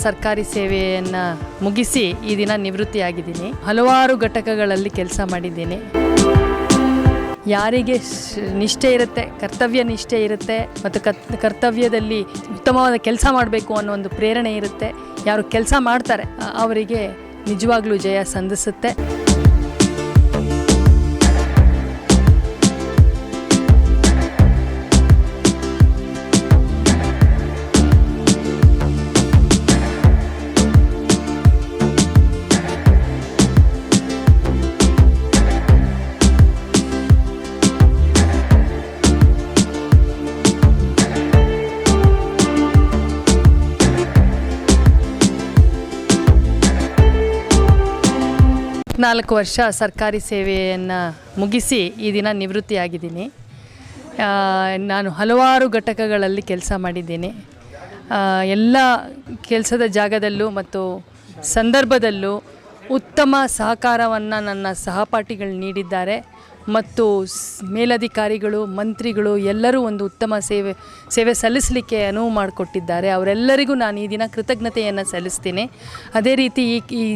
ಸರ್ಕಾರಿ ಸೇವೆಯನ್ನು ಮುಗಿಸಿ ಈ ದಿನ ನಿವೃತ್ತಿಯಾಗಿದ್ದೀನಿ. ಹಲವಾರು ಘಟಕಗಳಲ್ಲಿ ಕೆಲಸ ಮಾಡಿದ್ದೀನಿ. ಯಾರಿಗೆ ನಿಷ್ಠೆ ಇರುತ್ತೆ, ಕರ್ತವ್ಯ ನಿಷ್ಠೆ ಇರುತ್ತೆ, ಮತ್ತು ಕತ್, ಕರ್ತವ್ಯದಲ್ಲಿ ಉತ್ತಮವಾದ ಕೆಲಸ ಮಾಡಬೇಕು ಅನ್ನೋ ಒಂದು ಪ್ರೇರಣೆ ಇರುತ್ತೆ. ಯಾರು ಕೆಲಸ ಮಾಡ್ತಾರೆ ಅವರಿಗೆ ನಿಜವಾಗ್ಲೂ ಜಯ ಸಂಧಿಸುತ್ತೆ. ನಾಲ್ಕು ವರ್ಷ ಸರ್ಕಾರಿ ಸೇವೆಯನ್ನು ಮುಗಿಸಿ ಈ ದಿನ ನಿವೃತ್ತಿಯಾಗಿದ್ದೀನಿ. ನಾನು ಹಲವಾರು ಘಟಕಗಳಲ್ಲಿ ಕೆಲಸ ಮಾಡಿದ್ದೀನಿ. ಎಲ್ಲ ಕೆಲಸದ ಜಾಗದಲ್ಲೂ ಮತ್ತು ಸಂದರ್ಭದಲ್ಲೂ ಉತ್ತಮ ಸಹಕಾರವನ್ನು ನನ್ನ ಸಹಪಾಠಿಗಳು ನೀಡಿದ್ದಾರೆ. ಮತ್ತು ಮೇಲಧಿಕಾರಿಗಳು, ಮಂತ್ರಿಗಳು ಎಲ್ಲರೂ ಒಂದು ಉತ್ತಮ ಸೇವೆ ಸೇವೆ ಸಲ್ಲಿಸಲಿಕ್ಕೆ ಅನುವು ಮಾಡಿಕೊಟ್ಟಿದ್ದಾರೆ. ಅವರೆಲ್ಲರಿಗೂ ನಾನು ಈ ದಿನ ಕೃತಜ್ಞತೆಯನ್ನು ಸಲ್ಲಿಸ್ತೀನಿ. ಅದೇ ರೀತಿ ಈ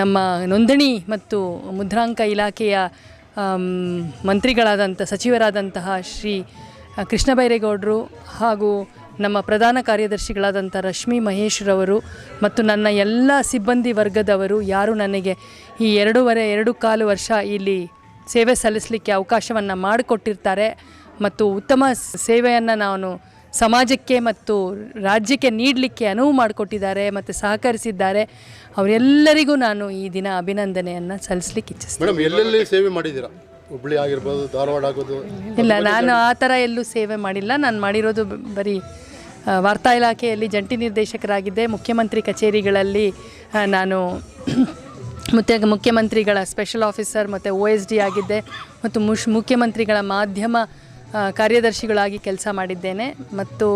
ನಮ್ಮ ನೋಂದಣಿ ಮತ್ತು ಮುದ್ರಾಂಕ ಇಲಾಖೆಯ ಮಂತ್ರಿಗಳಾದಂಥ, ಸಚಿವರಾದಂತಹ ಶ್ರೀ ಕೃಷ್ಣ ಬೈರೇಗೌಡರು ಹಾಗೂ ನಮ್ಮ ಪ್ರಧಾನ ಕಾರ್ಯದರ್ಶಿಗಳಾದಂಥ ರಶ್ಮಿ ಮಹೇಶ್ರವರು ಮತ್ತು ನನ್ನ ಎಲ್ಲ ಸಿಬ್ಬಂದಿ ವರ್ಗದವರು, ಯಾರು ನನಗೆ ಈ ಎರಡೂವರೆ, ಎರಡು ಕಾಲು ವರ್ಷ ಇಲ್ಲಿ ಸೇವೆ ಸಲ್ಲಿಸಲಿಕ್ಕೆ ಅವಕಾಶವನ್ನು ಮಾಡಿಕೊಟ್ಟಿರ್ತಾರೆ ಮತ್ತು ಉತ್ತಮ ಸೇವೆಯನ್ನು ನಾನು ಸಮಾಜಕ್ಕೆ ಮತ್ತು ರಾಜ್ಯಕ್ಕೆ ನೀಡಲಿಕ್ಕೆ ಅನುವು ಮಾಡಿಕೊಟ್ಟಿದ್ದಾರೆ ಮತ್ತು ಸಹಕರಿಸಿದ್ದಾರೆ. ಅವರೆಲ್ಲರಿಗೂ ನಾನು ಈ ದಿನ ಅಭಿನಂದನೆಯನ್ನು ಸಲ್ಲಿಸಲಿಕ್ಕೆ ಇಚ್ಛಿಸ್ತೀನಿ. ಮೇಡಮ್ ಎಲ್ಲೆಲ್ಲಿ ಸೇವೆ ಮಾಡಿದ್ದೀರಾ? ಹುಬ್ಳಿ ಆಗಿರ್ಬೋದು ಧಾರವಾಡ ಆಗೋದು ಇಲ್ಲ ನಾನು ಆ ಥರ ಎಲ್ಲೂ ಸೇವೆ ಮಾಡಿಲ್ಲ. ನಾನು ಮಾಡಿರೋದು ಬರೀ ಆ, ವಾರ್ತಾ ಇಲಾಖೆಯಲ್ಲಿ ಜಂಟಿ ನಿರ್ದೇಶಕರಾಗಿದ್ದೆ. ಮುಖ್ಯಮಂತ್ರಿ ಕಚೇರಿಗಳಲ್ಲಿ ಆ, ನಾನು ಮತ್ತು ಮುಖ್ಯಮಂತ್ರಿಗಳ ಸ್ಪೆಷಲ್ ಆಫೀಸರ್ ಮತ್ತು ಒ ಎಸ್ ಡಿ ಆಗಿದ್ದೆ. ಮತ್ತು ಮುಶ್ ಮುಖ್ಯಮಂತ್ರಿಗಳ ಮಾಧ್ಯಮ ಕಾರ್ಯದರ್ಶಿಗಳಾಗಿ ಕೆಲಸ ಮಾಡಿದ್ದೇನೆ ಮತ್ತು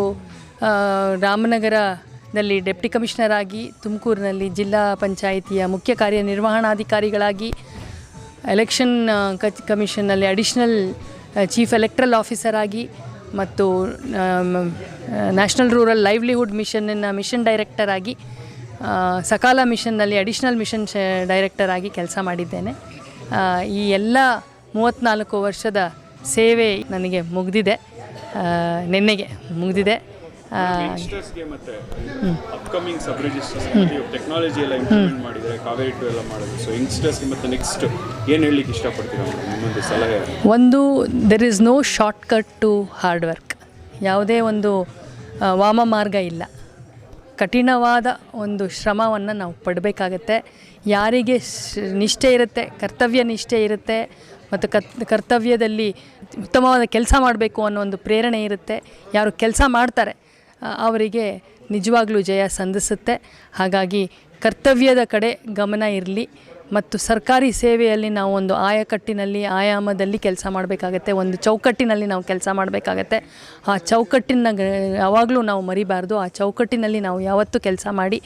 ರಾಮನಗರದಲ್ಲಿ ಡೆಪ್ಟಿ ಕಮಿಷನರ್ ಆಗಿ ತುಮಕೂರಿನಲ್ಲಿ ಜಿಲ್ಲಾ ಪಂಚಾಯಿತಿಯ ಮುಖ್ಯ ಕಾರ್ಯನಿರ್ವಹಣಾಧಿಕಾರಿಗಳಾಗಿ ಎಲೆಕ್ಷನ್ ಕಮಿಷನ್ನಲ್ಲಿ ಅಡಿಷನಲ್ ಚೀಫ್ ಎಲೆಕ್ಟ್ರಲ್ ಆಫೀಸರ್ ಆಗಿ ಮತ್ತು ನ್ಯಾಷನಲ್ ರೂರಲ್ ಲೈವ್ಲಿಹುಡ್ ಮಿಷನ್ನ ಮಿಷನ್ ಡೈರೆಕ್ಟರ್ ಆಗಿ ಸಕಾಲ ಮಿಷನ್ನಲ್ಲಿ ಅಡಿಷನಲ್ ಮಿಷನ್ ಡೈರೆಕ್ಟರ್ ಆಗಿ ಕೆಲಸ ಮಾಡಿದ್ದೇನೆ. ಈ ಎಲ್ಲ ಮೂವತ್ತ್ನಾಲ್ಕು ವರ್ಷದ ಸೇವೆ ನನಗೆ ಮುಗಿದಿದೆ ನಿನ್ನೆಗೆ ಮುಗಿದಿದೆ. ಆ, ಯಂಗ್ಸ್ಟರ್ಸ್ಗೆ ಮತ್ತೆ ಅಪ್ಕಮಿಂಗ್ ಸಬ್ ರಿಜಿಸ್ಟರ್ಸ್ ಟೆಕ್ನಾಲಜಿ ಎಲ್ಲ ಇಂಪ್ಲಿಮೆಂಟ್ ಮಾಡಿದರೆ ಕಾವೇರಿ ಟು ಎಲ್ಲ ಮಾಡೋದು ಸೊ ಯಂಗ್ಸ್ಟರ್ಸ್ಗೆ ಮತ್ತೆ ನೆಕ್ಸ್ಟ್ ಏನು ಹೇಳಲಿಕ್ಕೆ ಇಷ್ಟಪಡ್ತೀರಾ ಮೇಡಮ್? ನಿಮ್ಮೊಂದು ಸಲಹೆ? ಒಂದು there is no shortcut to hard work ಯಾವುದೇ ಒಂದು ವಾಮ ಮಾರ್ಗ ಇಲ್ಲ. ಕಠಿಣವಾದ ಒಂದು ಶ್ರಮವನ್ನು ನಾವು ಪಡಬೇಕಾಗತ್ತೆ. ಯಾರಿಗೆ ನಿಷ್ಠೆ ಇರುತ್ತೆ ಕರ್ತವ್ಯ ನಿಷ್ಠೆ ಇರುತ್ತೆ ಮತ್ತು ಕತ್, ಕರ್ತವ್ಯದಲ್ಲಿ ಉತ್ತಮವಾದ ಕೆಲಸ ಮಾಡಬೇಕು ಅನ್ನೋ ಒಂದು ಪ್ರೇರಣೆ ಇರುತ್ತೆ. ಯಾರು ಕೆಲಸ ಮಾಡ್ತಾರೆ ಅವರಿಗೆ ನಿಜವಾಗ್ಲೂ ಜಯ ಸಂಧಿಸುತ್ತೆ. ಹಾಗಾಗಿ ಕರ್ತವ್ಯದ ಕಡೆ ಗಮನ ಇರಲಿ ಮತ್ತು ಸರ್ಕಾರಿ ಸೇವೆಯಲ್ಲಿ ನಾವು ಒಂದು ಆಯಕಟ್ಟಿನಲ್ಲಿ, ಆಯಾಮದಲ್ಲಿ ಕೆಲಸ ಮಾಡಬೇಕಾಗತ್ತೆ, ಒಂದು ಚೌಕಟ್ಟಿನಲ್ಲಿ ನಾವು ಕೆಲಸ ಮಾಡಬೇಕಾಗತ್ತೆ. ಆ ಚೌಕಟ್ಟಿನ ಯಾವಾಗಲೂ ನಾವು ಮರಿಬಾರ್ದು, ಆ ಚೌಕಟ್ಟಿನಲ್ಲಿ ನಾವು ಯಾವತ್ತೂ ಕೆಲಸ ಮಾಡಿ.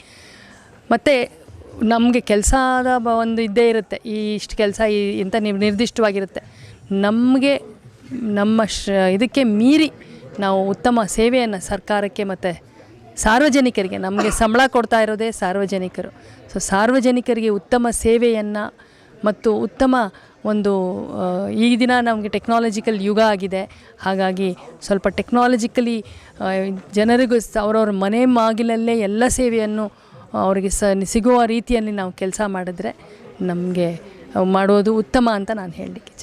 ಮತ್ತು ನಮಗೆ ಕೆಲಸದ ಒಂದು ಇದ್ದೇ ಇರುತ್ತೆ. ಈ ಇಷ್ಟು ಕೆಲಸ ಈ ಇಂಥ ನಿರ್ದಿಷ್ಟವಾಗಿರುತ್ತೆ. ನಮಗೆ ನಮ್ಮ ಶ ಇದಕ್ಕೆ ಮೀರಿ ನಾವು ಉತ್ತಮ ಸೇವೆಯನ್ನು ಸರ್ಕಾರಕ್ಕೆ ಮತ್ತು ಸಾರ್ವಜನಿಕರಿಗೆ ನಮಗೆ ಸಂಬಳ ಕೊಡ್ತಾ ಇರೋದೇ ಸಾರ್ವಜನಿಕರು. ಸೊ ಸಾರ್ವಜನಿಕರಿಗೆ ಉತ್ತಮ ಸೇವೆಯನ್ನು ಮತ್ತು ಉತ್ತಮ ಒಂದು ಈ ದಿನ ನಮಗೆ ಟೆಕ್ನಾಲಜಿಕಲ್ ಯುಗ ಆಗಿದೆ. ಹಾಗಾಗಿ ಸ್ವಲ್ಪ ಟೆಕ್ನಾಲಜಿಕಲಿ ಜನರಿಗೂ ಅವ್ರವ್ರ ಮನೆ ಮಾಗಿಲಲ್ಲೇ ಎಲ್ಲ ಸೇವೆಯನ್ನು ಅವರಿಗೆ ಸ ಸಿಗುವ ರೀತಿಯಲ್ಲಿ ನಾವು ಕೆಲಸ ಮಾಡಿದ್ರೆ ನಮಗೆ ಮಾಡೋದು ಉತ್ತಮ ಅಂತ ನಾನು ಹೇಳಲಿಕ್ಕೆ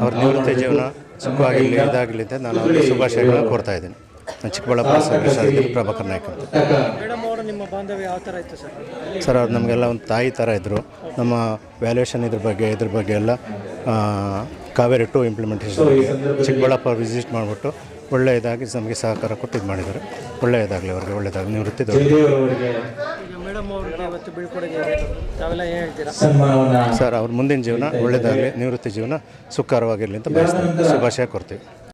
ಅವ್ರ ನಿವೃತ್ತಿ ಜೀವನ ಸುಖವಾಗಿರಲಿ ಇದಾಗಲಿ ಅಂತ ನಾನು ಅವ್ರಿಗೆ ಶುಭಾಶಯಗಳನ್ನು ಕೊಡ್ತಾ ಇದ್ದೀನಿ. ನಾನು ಚಿಕ್ಕಬಳ್ಳಾಪುರ ಅಧಿಕಾರಿ ಪ್ರಭಾಕರ್ ನಾಯ್ಕ ಅಂತ. ಸರ್? ಅವ್ರು ನಮಗೆಲ್ಲ ಒಂದು ತಾಯಿ ಥರ ಇದ್ದರು ನಮ್ಮ ವ್ಯಾಲ್ಯೂಯೇಷನ್ ಇದ್ರ ಬಗ್ಗೆ ಇದ್ರ ಬಗ್ಗೆ ಎಲ್ಲ ಕಾವೇರಿ ಟು ಇಂಪ್ಲಿಮೆಂಟೇಷನ್ ಬಗ್ಗೆ ಚಿಕ್ಕಬಳ್ಳಾಪುರ ವಿಸಿಟ್ ಮಾಡಿಬಿಟ್ಟು ಒಳ್ಳೆಯದಾಗಿ ನಮಗೆ ಸಹಕಾರ ಕೊಟ್ಟು ಇದು ಮಾಡಿದ್ದಾರೆ. ಒಳ್ಳೆಯದಾಗಲಿ ಅವ್ರಿಗೆ ಒಳ್ಳೆಯದಾಗಲಿ. ನಿವೃತ್ತಿ ದೊಡ್ಡ ಅವರಿಗೆ ಈಗ ಮೇಡಮ್ ಅವ್ರಿಗೆ ಇವತ್ತು ಬೀಳ್ಕೊಡುಗೆ ತಾವೆಲ್ಲ ಏನು ಹೇಳ್ತೀರಾ? ಸನ್ಮಾನವನ್ನ ಸರ್ ಅವ್ರ ಮುಂದಿನ ಜೀವನ ಒಳ್ಳೆಯದಾಗಲಿ. ನಿವೃತ್ತಿ ಜೀವನ ಸುಖಕರವಾಗಿರಲಿ ಅಂತ ಬಯಸ್ತೀನಿ ಶುಭಾಶಯ ಕೊಡ್ತೀವಿ.